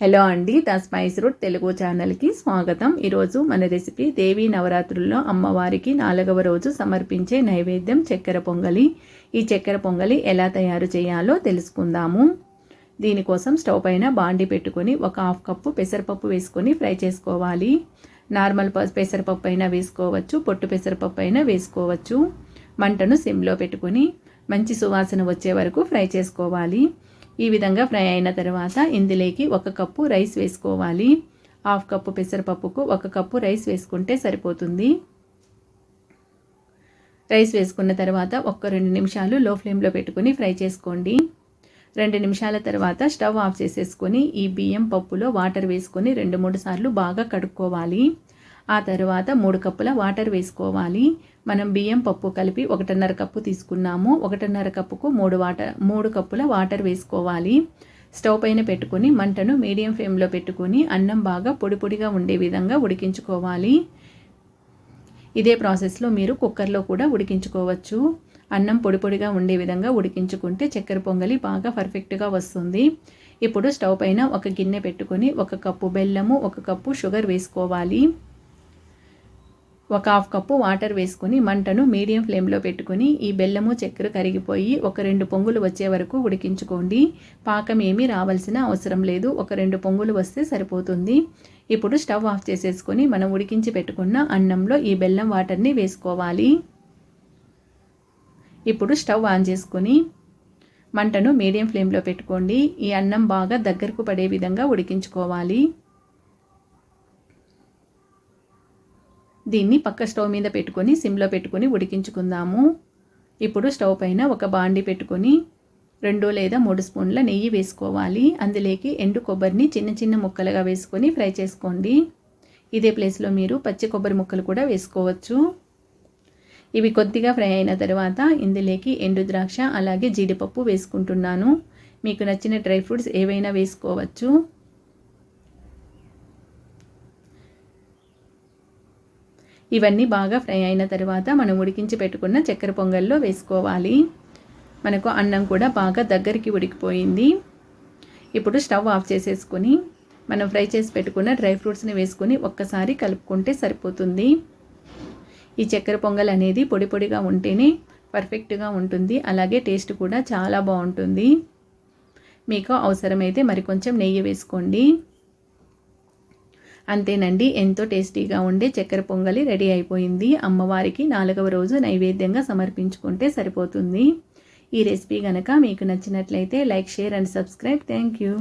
Hello అండి the spice route Telugu ఛానల్కి స్వాగతం. ఈరోజు మన రెసిపీ దేవీ నవరాత్రుల్లో అమ్మవారికి నాలుగవ రోజు సమర్పించే నైవేద్యం చక్కెర పొంగలి. ఈ చక్కెర పొంగలి ఎలా తయారు చేయాలో తెలుసుకుందాము. దీనికోసం స్టవ్ పైన బాండి పెట్టుకొని ఒక హాఫ్ కప్పు పెసరపప్పు వేసుకొని ఫ్రై చేసుకోవాలి. నార్మల్ పెసరపప్పు అయినా వేసుకోవచ్చు పొట్టు పెసరపప్పు అయినా వేసుకోవచ్చు. మంటను సిమ్లో పెట్టుకొని మంచి సువాసన వచ్చే వరకు ఫ్రై చేసుకోవాలి. ఈ విధంగా ఫ్రై అయిన తర్వాత ఇందులోకి ఒక కప్పు రైస్ వేసుకోవాలి. హాఫ్ కప్పు పెసరపప్పుకు ఒక కప్పు రైస్ వేసుకుంటే సరిపోతుంది. రైస్ వేసుకున్న తర్వాత ఒక్క రెండు నిమిషాలు లో ఫ్లేమ్లో పెట్టుకుని ఫ్రై చేసుకోండి. రెండు నిమిషాల తర్వాత స్టవ్ ఆఫ్ చేసేసుకొని ఈ బియ్యం పప్పులో వాటర్ వేసుకొని రెండు మూడు సార్లు బాగా కడుక్కోవాలి. ఆ తర్వాత మూడు కప్పుల వాటర్ వేసుకోవాలి. మనం బియ్యం పప్పు కలిపి ఒకటిన్నర కప్పు తీసుకున్నాము. ఒకటిన్నర కప్పుకు మూడు వాటర్ మూడు కప్పుల వాటర్ వేసుకోవాలి. స్టవ్ పైన పెట్టుకొని మంటను మీడియం ఫ్లేమ్లో పెట్టుకొని అన్నం బాగా పొడి పొడిగా ఉండే విధంగా ఉడికించుకోవాలి. ఇదే ప్రాసెస్లో మీరు కుక్కర్లో కూడా ఉడికించుకోవచ్చు. అన్నం పొడి పొడిగా ఉండే విధంగా ఉడికించుకుంటే చక్కెర పొంగలి బాగా పర్ఫెక్ట్గా వస్తుంది. ఇప్పుడు స్టవ్ పైన ఒక గిన్నె పెట్టుకొని ఒక కప్పు బెల్లము ఒక కప్పు షుగర్ వేసుకోవాలి. ఒక హాఫ్ కప్పు వాటర్ వేసుకుని మంటను మీడియం ఫ్లేమ్లో పెట్టుకుని ఈ బెల్లము చక్కెర కరిగిపోయి ఒక రెండు పొంగులు వచ్చే వరకు ఉడికించుకోండి. పాకం ఏమీ రావాల్సిన అవసరం లేదు. ఒక రెండు పొంగులు వస్తే సరిపోతుంది. ఇప్పుడు స్టవ్ ఆఫ్ చేసేసుకొని మనం ఉడికించి పెట్టుకున్న అన్నంలో ఈ బెల్లం వాటర్ని వేసుకోవాలి. ఇప్పుడు స్టవ్ ఆన్ చేసుకొని మంటను మీడియం ఫ్లేమ్లో పెట్టుకోండి. ఈ అన్నం బాగా దగ్గరకు పడే విధంగా ఉడికించుకోవాలి. దీన్ని పక్క స్టవ్ మీద పెట్టుకొని సిమ్లో పెట్టుకొని ఉడికించుకుందాము. ఇప్పుడు స్టవ్ పైన ఒక బాండి పెట్టుకొని రెండు లేదా మూడు స్పూన్ల నెయ్యి వేసుకోవాలి. అందులోకి ఎండు కొబ్బరిని చిన్న చిన్న ముక్కలుగా వేసుకొని ఫ్రై చేసుకోండి. ఇదే ప్లేస్లో మీరు పచ్చి కొబ్బరి ముక్కలు కూడా వేసుకోవచ్చు. ఇవి కొద్దిగా ఫ్రై అయిన తర్వాత ఇందులోకి ఎండు ద్రాక్ష అలాగే జీడిపప్పు వేసుకుంటున్నాను. మీకు నచ్చిన డ్రై ఫ్రూట్స్ ఏవైనా వేసుకోవచ్చు. ఇవన్నీ బాగా ఫ్రై అయిన తర్వాత మనం ఉడికించి పెట్టుకున్న చక్కెర పొంగల్లో వేసుకోవాలి. మనకు అన్నం కూడా బాగా దగ్గరికి ఉడికిపోయింది. ఇప్పుడు స్టవ్ ఆఫ్ చేసేసుకొని మనం ఫ్రై చేసి పెట్టుకున్న డ్రై ఫ్రూట్స్ని వేసుకొని ఒక్కసారి కలుపుకుంటే సరిపోతుంది. ఈ చక్కెర పొంగల్ అనేది పొడి పొడిగా ఉంటేనే పర్ఫెక్ట్గా ఉంటుంది. అలాగే టేస్ట్ కూడా చాలా బాగుంటుంది. మీకు అవసరమైతే మరికొంచెం నెయ్యి వేసుకోండి. అంతేనండి ఎంతో టేస్టీగా ఉండే చక్కెర పొంగలి రెడీ అయిపోయింది. అమ్మవారికి నాలుగవ రోజు నైవేద్యంగా సమర్పించుకుంటే సరిపోతుంది. ఈ రెసిపీ కనుక మీకు నచ్చినట్లయితే like share and subscribe. Thank you.